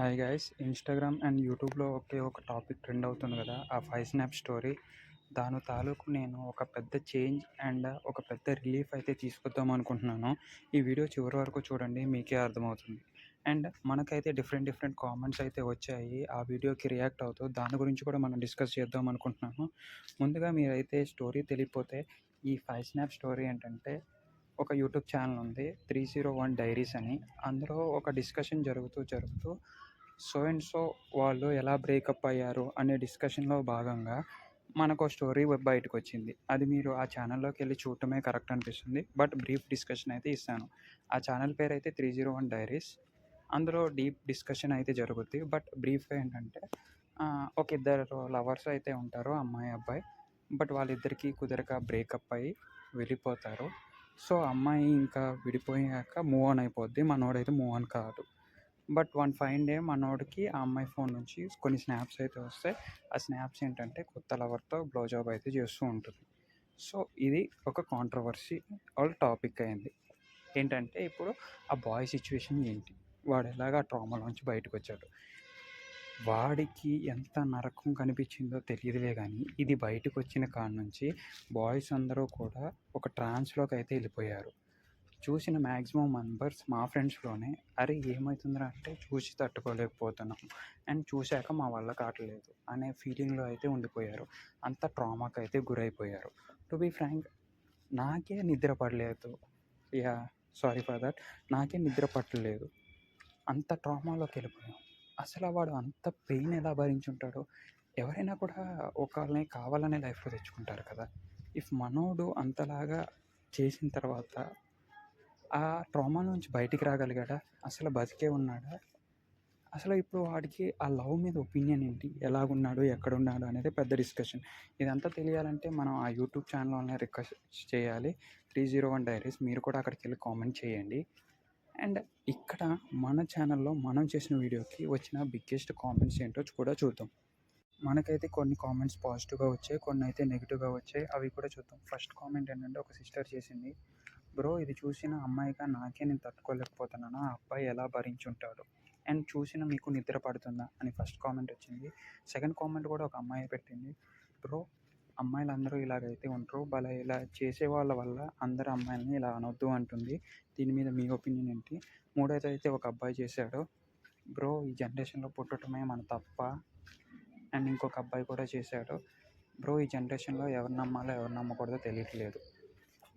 Hi guys Instagram and యూట్యూబ్లో ఒకే ఒక topic trend అవుతుంది కదా ఆ ఫైవ్ స్నాప్ స్టోరీ దాని తాలూకు నేను ఒక పెద్ద చేంజ్ అండ్ ఒక పెద్ద రిలీఫ్ అయితే తీసుకొద్దాం అనుకుంటున్నాను. ఈ వీడియో చివరి వరకు చూడండి మీకే అర్థమవుతుంది. అండ్ మనకైతే డిఫరెంట్ డిఫరెంట్ కామెంట్స్ అయితే వచ్చాయి. ఆ వీడియోకి రియాక్ట్ అవుతూ దాని గురించి కూడా మనం డిస్కస్ చేద్దాం అనుకుంటున్నాను. ముందుగా మీరైతే స్టోరీ తెలియపోతే ఈ ఫైవ్ స్నాప్ స్టోరీ ఏంటంటే ఒక యూట్యూబ్ ఛానల్ ఉంది. త్రీ జీరో వన్ డైరీస్ అని. అందులో ఒక డిస్కషన్ జరుగుతూ జరుగుతూ సో అండ్ సో వాళ్ళు ఎలా బ్రేకప్ అయ్యారు అనే డిస్కషన్లో భాగంగా మనకు స్టోరీ బయటకు వచ్చింది. అది మీరు ఆ ఛానల్లోకి వెళ్ళి చూడటమే కరెక్ట్ అనిపిస్తుంది. బట్ బ్రీఫ్ డిస్కషన్ అయితే ఇస్తాను. ఆ ఛానల్ పేరు అయితే త్రీ జీరో వన్ డైరీస్. అందులో డీప్ డిస్కషన్ అయితే జరుగుద్ది. బట్ బ్రీఫ్గా ఏంటంటే ఒక ఇద్దరు లవర్స్ అయితే ఉంటారు అమ్మాయి అబ్బాయి. బట్ వాళ్ళిద్దరికీ కుదరక బ్రేకప్ అయ్యి వెళ్ళిపోతారు. సో అమ్మాయి ఇంకా విడిపోయాక మూవ్ ఆన్ అయిపోద్ది. మనోడైతే మూవ్ ఆన్ కాదు. బట్ వన్ ఫైన్ డే మనోడికి ఆ అమ్మాయి ఫోన్ నుంచి కొన్ని స్నాప్స్ అయితే వస్తాయి. ఆ స్నాప్స్ ఏంటంటే కొత్త లవర్తో బ్లో జాబ్ అయితే చేస్తూ ఉంటుంది. సో ఇది ఒక కాంట్రవర్సీ ఆల్ టాపిక్ అయింది. ఏంటంటే ఇప్పుడు ఆ బాయ్ సిచ్యువేషన్ ఏంటి? వాడు ఎలాగ ఆ ట్రామాలోంచి బయటకు వచ్చాడు వాడికి ఎంత నరకం కనిపించిందో తెలియదులే కానీ ఇది బయటకు వచ్చిన కాడ నుంచి బాయ్స్ అందరూ కూడా ఒక ట్రాన్స్లోకి అయితే వెళ్ళిపోయారు. చూసిన మ్యాక్సిమం మెంబర్స్ మా ఫ్రెండ్స్లోనే అరే ఏమవుతుందిరా అంటే చూసి తట్టుకోలేకపోతున్నాం. అండ్ చూశాక మా వల్ల కావట్లేదు అనే ఫీలింగ్లో అయితే ఉండిపోయారు. అంత ట్రామాకి అయితే గురైపోయారు. టు బీ ఫ్రాంక్ నాకే నిద్ర పడలేదు. Yeah sorry for that. నాకే నిద్ర పట్టలేదు. అంత ట్రామాలోకి వెళ్ళిపోయాం. అసలు వాడు అంత పెయిన్ ఎలా భరించుంటాడో ఎవరైనా కూడా ఒకళ్ళని కావాలనే లైఫ్లో తెచ్చుకుంటారు కదా. ఇఫ్ మనోడు అంతలాగా చేసిన తర్వాత ఆ ట్రామా నుంచి బయటికి రాగలిగాడా? అసలు బతికే ఉన్నాడా? అసలు ఇప్పుడు వాడికి ఆ లవ్ మీద ఒపీనియన్ ఏంటి? ఎలాగున్నాడు? ఎక్కడున్నాడు? అనేది పెద్ద డిస్కషన్. ఇదంతా తెలియాలంటే మనం ఆ యూట్యూబ్ ఛానల్లోనే రిక్వెస్ట్ చేయాలి. త్రీ జీరో వన్ డైరీస్ మీరు కూడా అక్కడికి వెళ్ళి కామెంట్ చేయండి. అండ్ ఇక్కడ మన ఛానల్లో మనం చేసిన వీడియోకి వచ్చిన బిగ్గెస్ట్ కామెంట్స్ ఏంటో కూడా చూద్దాం. మనకైతే కొన్ని కామెంట్స్ పాజిటివ్గా వచ్చాయి కొన్ని అయితే నెగిటివ్గా వచ్చాయి. అవి కూడా చూద్దాం. ఫస్ట్ కామెంట్ ఏంటంటే ఒక సిస్టర్ చేసింది బ్రో ఇది చూసిన అమ్మాయిగా నాకే నేను తట్టుకోలేకపోతున్నాను. ఆ అబ్బాయి ఎలా భరించుంటాడు? అండ్ చూసిన మీకు నిద్ర పడుతుందా? అని ఫస్ట్ కామెంట్ వచ్చింది. సెకండ్ కామెంట్ కూడా ఒక అమ్మాయి పెట్టింది. బ్రో అమ్మాయిలు అందరూ ఇలాగైతే ఉంటారు. భలే ఇలా చేసే వాళ్ళ వల్ల అందరు అమ్మాయిలని ఇలా అనొద్దు అంటుంది. దీని మీద మీ ఒపీనియన్ ఏంటి? మూడోది అయితే ఒక అబ్బాయి చేశాడు. బ్రో ఈ జనరేషన్లో పుట్టడమే మన తప్ప. అండ్ ఇంకొక అబ్బాయి కూడా చేశాడు. బ్రో ఈ జనరేషన్లో ఎవరు నమ్మాలో ఎవరు నమ్మకూడదో తెలియట్లేదు.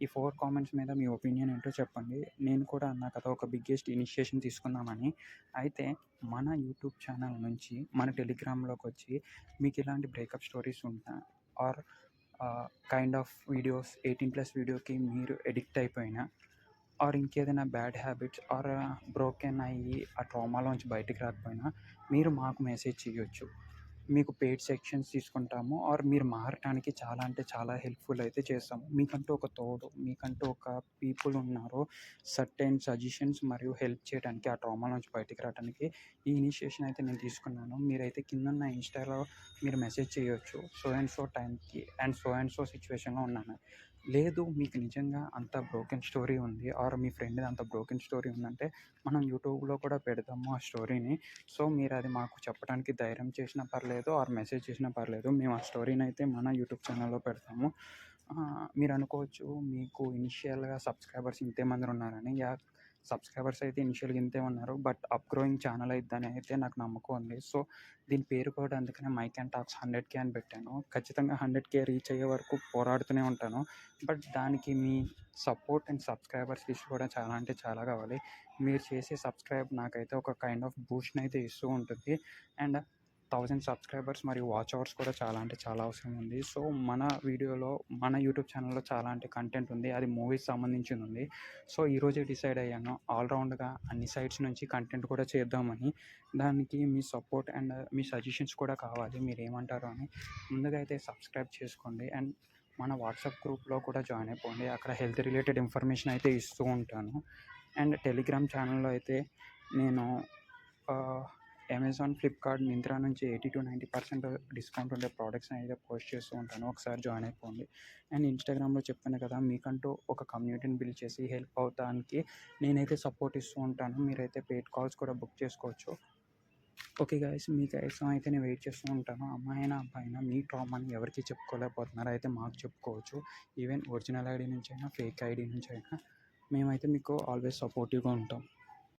ఈ ఫోర్ కామెంట్స్ మీద మీ ఒపీనియన్ ఏంటో చెప్పండి. నేను కూడా అన్నా కదా ఒక బిగ్గెస్ట్ ఇనిషియేషన్ తీసుకుందామని. అయితే మన యూట్యూబ్ ఛానల్ నుంచి మన టెలిగ్రామ్లోకి వచ్చి మీకు ఇలాంటి బ్రేకప్ స్టోరీస్ ఉంటా or kind of videos eighteen plus వీడియోకి మీరు ఎడిక్ట్ అయిపోయినా ఆర్ ఇంకేదైనా బ్యాడ్ హ్యాబిట్స్ ఆర్ బ్రోకెన్ అయ్యి ఆ ట్రామాలోంచి బయటికి రాకపోయినా మీరు మాకు మెసేజ్ చేయొచ్చు. మీకు పెయిడ్ సెక్షన్స్ తీసుకుంటాము. ఆర్ మీరు మారటానికి చాలా అంటే చాలా హెల్ప్ఫుల్ అయితే చేస్తాము. మీకంటూ ఒక తోడు మీకంటూ ఒక పీపుల్ ఉన్నారు. సర్టెన్ సజెషన్స్ మరియు హెల్ప్ చేయడానికి ఆ ట్రామా నుంచి బయటికి రావడానికి ఈ ఇనిషియేషన్ అయితే నేను తీసుకున్నాను. మీరైతే కింద ఉన్న ఇన్స్టాలో మీరు మెసేజ్ చేయొచ్చు. సో అండ్ సో టైంకి అండ్ సో అండ్ సో సిచ్యువేషన్లో ఉన్నాను. లేదు మీకు నిజంగా అంత బ్రోకెన్ స్టోరీ ఉంది. ఆర్ మీ ఫ్రెండ్ అంత బ్రోకెన్ స్టోరీ ఉందంటే మనం యూట్యూబ్లో కూడా పెడతాము ఆ స్టోరీని సో మీరు అది మాకు చెప్పడానికి ధైర్యం చేసినా పర్లేదు. ఆర్ మెసేజ్ చేసినా పర్లేదు. మేము ఆ స్టోరీని అయితే మన యూట్యూబ్ ఛానల్లో పెడతాము. మీరు అనుకోవచ్చు మీకు ఇనిషియల్గా సబ్స్క్రైబర్స్ ఇంతేమంది ఉన్నారని. యా సబ్స్క్రైబర్స్ అయితే ఇనిషియల్గా ఇంతే ఉన్నారు. బట్ అప్ గ్రోయింగ్ ఛానల్ అయిద్దని అయితే నాకు నమ్మకం ఉంది. సో దీని పేరు కూడా అందుకనే mic and talks hundred K అని పెట్టాను. ఖచ్చితంగా హండ్రెడ్ కే రీచ్ అయ్యే వరకు పోరాడుతూనే ఉంటాను. బట్ దానికి మీ సపోర్ట్ అండ్ సబ్స్క్రైబర్స్ లిస్ట్ కూడా చాలా అంటే చాలా కావాలి. మీరు చేసే సబ్స్క్రైబ్ నాకైతే ఒక కైండ్ ఆఫ్ బూస్ట్ని అయితే ఇస్తూ ఉంటుంది. అండ్ థౌజండ్ సబ్స్క్రైబర్స్ మరియు వాచ్ అవర్స్ కూడా చాలా అంటే చాలా అవసరం ఉంది. సో మన వీడియోలో మన యూట్యూబ్ ఛానల్లో చాలా అంటే కంటెంట్ ఉంది. అది మూవీస్ సంబంధించింది ఉంది. సో ఈరోజే డిసైడ్ అయ్యాను. ఆల్రౌండ్గా అన్ని సైడ్స్ నుంచి కంటెంట్ కూడా చేద్దామని. దానికి మీ సపోర్ట్ అండ్ మీ సజెషన్స్ కూడా కావాలి. మీరు ఏమంటారు అని. ముందుగా అయితే సబ్స్క్రైబ్ చేసుకోండి. అండ్ మన వాట్సాప్ గ్రూప్లో కూడా జాయిన్ అయిపోండి. అక్కడ హెల్త్ రిలేటెడ్ ఇన్ఫర్మేషన్ అయితే ఇస్తూ ఉంటాను. అండ్ టెలిగ్రామ్ ఛానల్లో అయితే నేను అమెజాన్ ఫ్లిప్కార్ట్ మింత్రా నుంచి eighty to ninety percent discount ఉండే ప్రోడక్ట్స్ అయితే పోస్ట్ చేస్తూ ఉంటాను. ఒకసారి జాయిన్ అయిపోండి. అండ్ ఇన్స్టాగ్రామ్లో చెప్పాను కదా మీకంటూ ఒక కమ్యూనిటీని బిల్డ్ చేసి హెల్ప్ అవుతానికి నేనైతే సపోర్ట్ ఇస్తూ ఉంటాను. మీరైతే పెయిడ్ కాల్స్ కూడా బుక్ చేసుకోవచ్చు. ఓకే గాయస్ మీకోసం అయితే నేను వెయిట్ చేస్తూ ఉంటాను. అమ్మాయినా అబ్బాయినా మీ ట్రామాని ఎవరికి చెప్పుకోలేకపోతున్నారు అయితే మాకు చెప్పుకోవచ్చు. ఈవెన్ ఒరిజినల్ ఐడి నుంచి అయినా ఫేక్ ఐడి నుంచి అయినా మేమైతే మీకు ఆల్వేస్ సపోర్టివ్గా ఉంటాం.